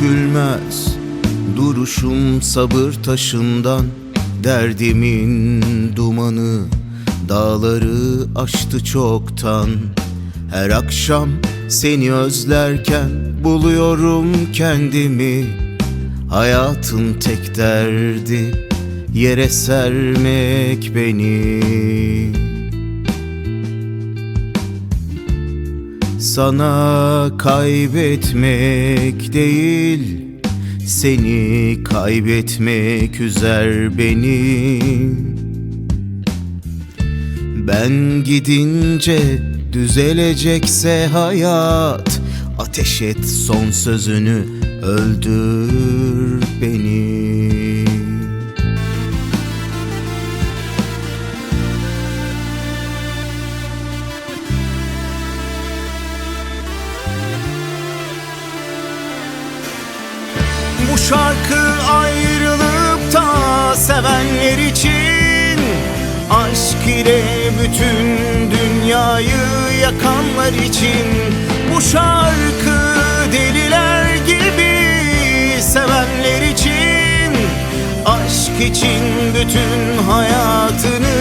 gelmez Duruşum sabır taşından Derdimin dumanı Dağları aştı çoktan. Her akşam seni özlerken Buluyorum kendimi. Hayatın tek derdi Yere sermek beni Sana kaybetmek değil Seni kaybetmek üzer beni. Ben gidince düzelecekse hayat Ateş et son sözünü öldür Bu şarkı ayrılıp da sevenler için Aşk ile bütün dünyayı yakanlar için Bu şarkı deliler gibi sevenler için Aşk için bütün hayatını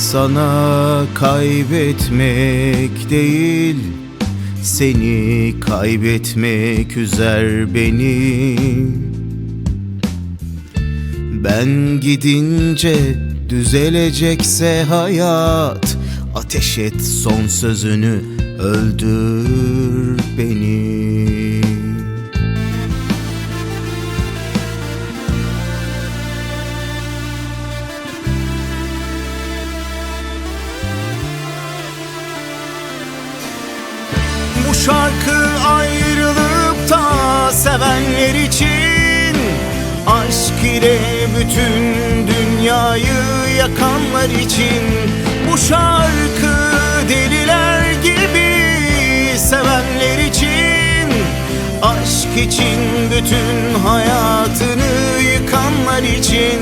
Sana kaybetmek değil Seni kaybetmek üzer beni. Ben gidince düzelecekse hayat Ateş et son sözünü öldür beni Bu şarkı ayrılıp da sevenler için Aşk ile bütün dünyayı yakanlar için Bu şarkı deliler gibi sevenler için Aşk için bütün hayatını yıkanlar için